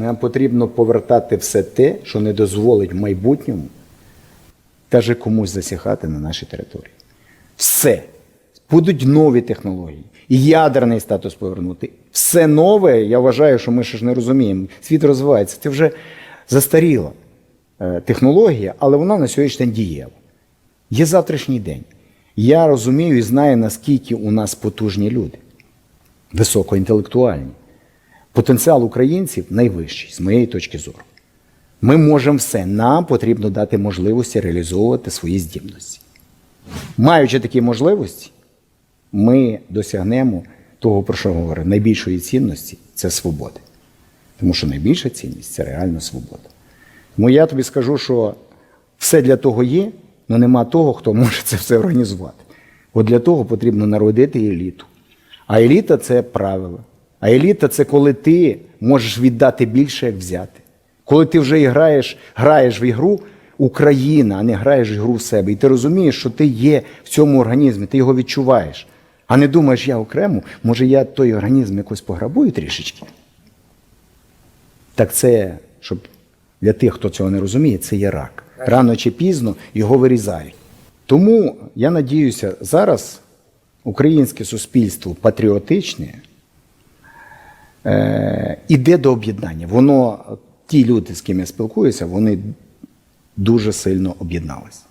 Нам потрібно повертати все те, що не дозволить в майбутньому даже комусь засягати на нашій території. Все. Будуть нові технології. І ядерний статус повернути. Все нове, я вважаю, що ми ще ж не розуміємо. Світ розвивається. Це вже застаріла е, технологія, але вона на сьогоднішній день дієва. Є завтрашній день. Я розумію і знаю, наскільки у нас потужні люди, високоінтелектуальні. Потенціал українців найвищий, з моєї точки зору. Ми можемо все. Нам потрібно дати можливості реалізовувати свої здібності. Маючи такі можливості, ми досягнемо того, про що говорю, найбільшої цінності це свободи. Тому що найбільша цінність це реально свобода. Тому я тобі скажу, що все для того є, але нема того, хто може це все організувати. От для того потрібно народити еліту. А еліта це правила. А еліта це коли ти можеш віддати більше, як взяти. Коли ти вже граєш, граєш в ігру Україна, а не граєш ігру в себе. І ти розумієш, що ти є в цьому організмі, ти його відчуваєш. А не думаєш, я окремо, може я той організм якось пограбую трішечки. Так це, щоб для тих, хто цього не розуміє, це є рак. Рано чи пізно його вирізають. Тому я надіюся, зараз українське суспільство патріотичне іде до об'єднання. Воно, ті люди, з ким я спілкуюся, вони дуже сильно об'єдналися.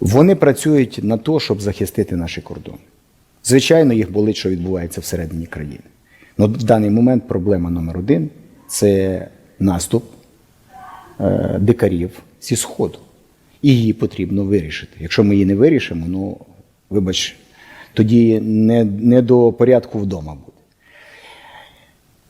Вони працюють на те, щоб захистити наші кордони. Звичайно, їх болить, що відбувається всередині країни. Но в даний момент проблема номер один це наступ е, дикарів зі Сходу. І її потрібно вирішити. Якщо ми її не вирішимо, ну, вибач, тоді не, не до порядку вдома.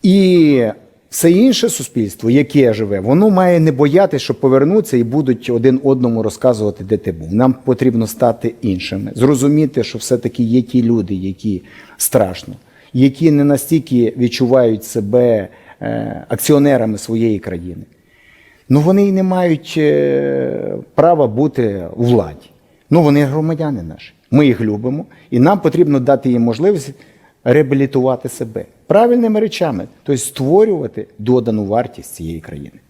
І все інше суспільство, яке живе, воно має не боятися, що повернуться і будуть один одному розказувати, де ти був. Нам потрібно стати іншими, зрозуміти, що все-таки є ті люди, які страшно, які не настільки відчувають себе е, акціонерами своєї країни. Ну вони й не мають е, права бути у владі. Ну вони громадяни наші. Ми їх любимо, і нам потрібно дати їм можливість реабілітувати себе правильними речами, тобто створювати додану вартість цієї країни.